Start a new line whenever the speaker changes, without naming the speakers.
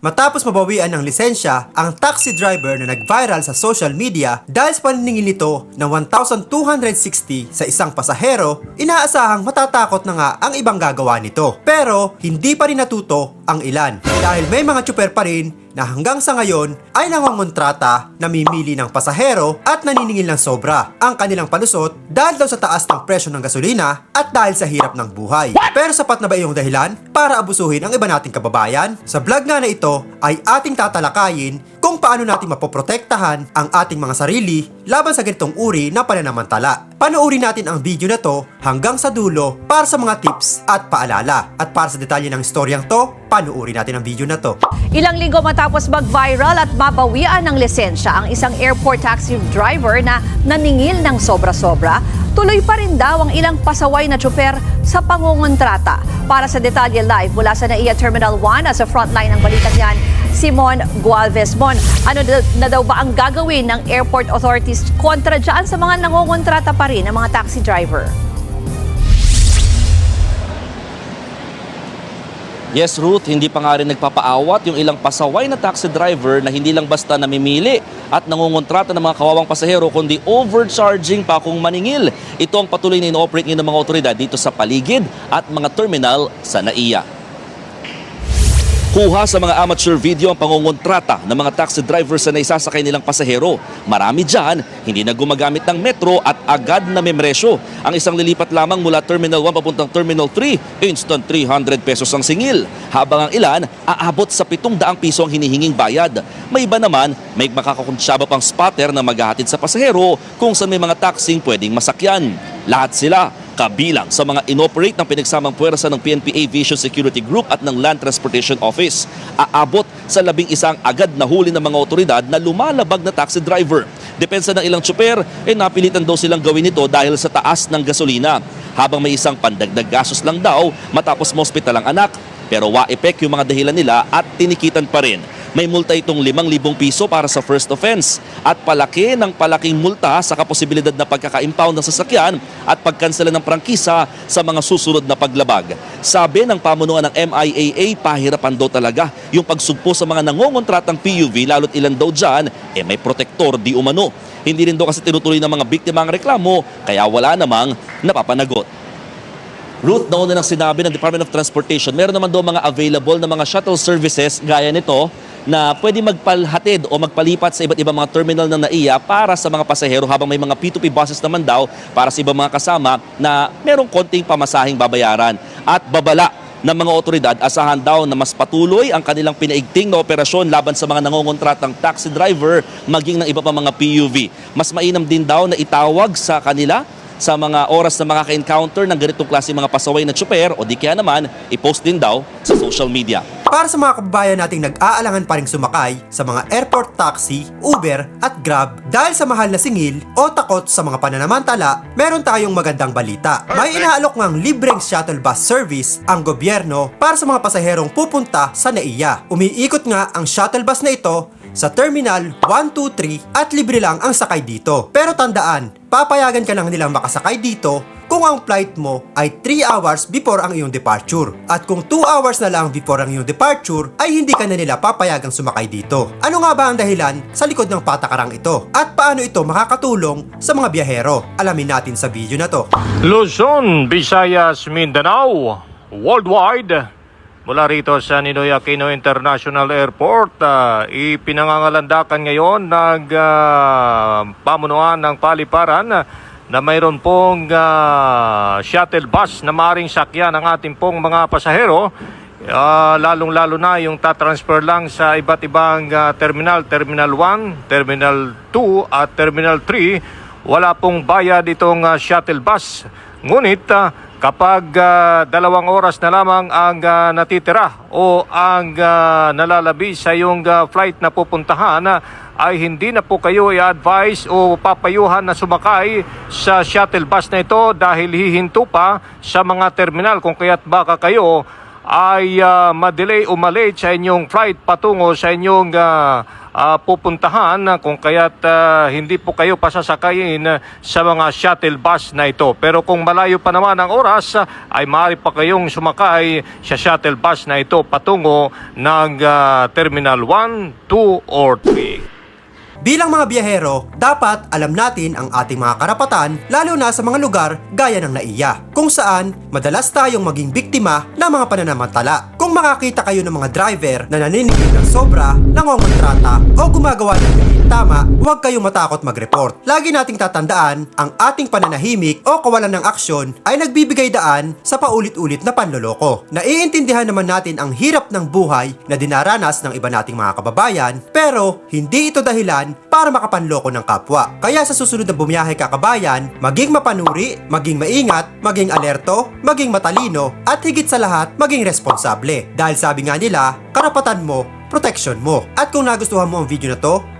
Matapos mabawian ng lisensya ang taxi driver na nag-viral sa social media dahil sa paniningil nito ng 1,260 sa isang pasahero, inaasahang matatakot na nga ang ibang gagawa nito. Pero hindi pa rin natuto ang ilan dahil may mga tsuper pa rin na hanggang sa ngayon ay nangongontrata na mimili ng pasahero at naniningil ng sobra ang kanilang palusot dahil daw sa taas ng presyo ng gasolina at dahil sa hirap ng buhay. Pero sapat na ba iyong dahilan para abusuhin ang iba nating kababayan? Sa vlog nga na ito ay ating tatalakayin paano natin mapoprotektahan ang ating mga sarili laban sa ganitong uri na pananamantala. Panoorin natin ang video na to hanggang sa dulo para sa mga tips at paalala. At para sa detalye ng istoryang to, panoorin natin ang video na to.
Ilang linggo matapos mag-viral at mabawian ng lisensya ang isang airport taxi driver na naningil ng sobra-sobra, tuloy pa rin daw ang ilang pasaway na tsuper sa pangungontrata. Para sa detalye live mula sa NAIA Terminal 1 sa frontline ng balitang yan, Simon Gualvez. Mon, ano na daw ba ang gagawin ng airport authorities kontra dyan sa mga nangungontrata pa rin ng mga taxi driver?
Yes, Ruth, hindi pa nga rin nagpapaawat yung ilang pasaway na taxi driver na hindi lang basta namimili at nangungontrata ng mga kawawang pasahero kundi overcharging pa kung maningil. Ito ang patuloy na ino-operate ng mga otoridad dito sa paligid at mga terminal sa NAIA. Kuha sa mga amateur video ang pangungontrata ng mga taxi drivers na isasakay nilang pasahero. Marami dyan, hindi na gumagamit ng metro at agad na memresyo. Ang isang lilipat lamang mula Terminal 1 papuntang Terminal 3, instant 300 pesos ang singil. Habang ang ilan, aabot sa 700 piso ang hinihinging bayad. May iba naman, may makakakunsyaba pang spotter na maghahatid sa pasahero kung saan may mga taxing pwedeng masakyan. Lahat sila kabilang sa mga inoperate ng pinagsamang puwersa ng PNP Aviation Security Group at ng Land Transportation Office. Aabot sa labing isang agad na huli ng mga otoridad na lumalabag na taxi driver. Depensa ng ilang tsuper, eh napilitan daw silang gawin ito dahil sa taas ng gasolina. Habang may isang pandagdag gastos lang daw matapos mospital ang anak. Pero wa-epek yung mga dahilan nila at tinikitan pa rin. May multa itong 5,000 piso para sa first offense at palaki ng palaking multa sa kaposibilidad na pagkaka-impound ng sasakyan at pagkansela ng prangkisa sa mga susunod na paglabag. Sabi ng pamunuan ng MIAA, pahirapan daw talaga yung pagsugpo sa mga nangongontratang PUV lalo't ilan daw dyan, eh may protektor di umano. Hindi rin daw kasi tinutuloy ng mga biktima ang reklamo, kaya wala namang napapanagot. Ruth, nauna nang sinabi ng Department of Transportation, meron naman daw mga available na mga shuttle services gaya nito na pwede magpalhatid o magpalipat sa iba't ibang mga terminal ng NAIA para sa mga pasahero habang may mga P2P buses naman daw para sa ibang mga kasama na merong konting pamasahing babayaran at babala ng mga otoridad asahan daw na mas patuloy ang kanilang pinaigting na operasyon laban sa mga nangongontratang taxi driver maging ng iba pa mga PUV. Mas mainam din daw na itawag sa kanila sa mga oras na makaka-encounter ng ganitong klase mga pasaway na tsuper o di kaya naman i-post din daw sa social media.
Para sa mga kababayan nating nag-aalangan pa rin sumakay sa mga airport taxi, Uber at Grab dahil sa mahal na singil o takot sa mga pananamantala, meron tayong magandang balita. May inaalok ngang libreng shuttle bus service ang gobyerno para sa mga pasaherong pupunta sa NAIA. Umiikot nga ang shuttle bus na ito sa Terminal 123 at libre lang ang sakay dito. Pero tandaan, papayagan ka lang nilang makasakay dito kung ang flight mo ay 3 hours before ang iyong departure. At kung 2 hours na lang before ang iyong departure, ay hindi ka na nila papayagang sumakay dito. Ano nga ba ang dahilan sa likod ng patakarang ito? At paano ito makakatulong sa mga biyahero? Alamin natin sa video na to.
Luzon, Visayas, Mindanao, worldwide. Mula rito sa Ninoy Aquino International Airport, ah, ipinangangalandakan ngayon ng ah, pamunuan ng paliparan ah, na mayroon pong ah, shuttle bus na maring sakyan ng ating pong mga pasahero. Ah, lalong-lalo na yung tatransfer lang sa iba't ibang ah, terminal, Terminal 1, Terminal 2 at Terminal 3. Wala pong bayad itong ah, shuttle bus. Ngunit ah, kapag ah, dalawang oras na lamang ang ah, natitira o ang ah, nalalabi sa iyong ah, flight na pupuntahan, ah, ay hindi na po kayo i-advise o papayuhan na sumakay sa shuttle bus na ito dahil hihinto pa sa mga terminal kung kaya't baka kayo ay ah, madelay o malate sa inyong flight patungo sa inyong ah, ah, pupuntahan ah, kung kaya't ah, hindi po kayo pasasakayin sa mga shuttle bus na ito. Pero kung malayo pa naman ang oras, ay maaari pa kayong sumakay sa shuttle bus na ito patungo ng ah, Terminal 1, 2, or 3.
Bilang mga biyahero, dapat alam natin ang ating mga karapatan lalo na sa mga lugar gaya ng NAIA, kung saan madalas tayong maging biktima ng mga pananamantala. Kung makakita kayo ng mga driver na naniningil ng sobra, nangongontrata o gumagawa ng tama, huwag kayong matakot mag-report. Lagi nating tatandaan, ang ating pananahimik o kawalan ng aksyon ay nagbibigay daan sa paulit-ulit na panloloko. Naiintindihan naman natin ang hirap ng buhay na dinaranas ng iba nating mga kababayan, pero hindi ito dahilan para makapanloko ng kapwa. Kaya sa susunod na bumiyahe ka kabayan, maging mapanuri, maging maingat, maging alerto, maging matalino, at higit sa lahat, maging responsable. Dahil sabi nga nila, karapatan mo, protection mo. At kung nagustuhan mo ang video na to,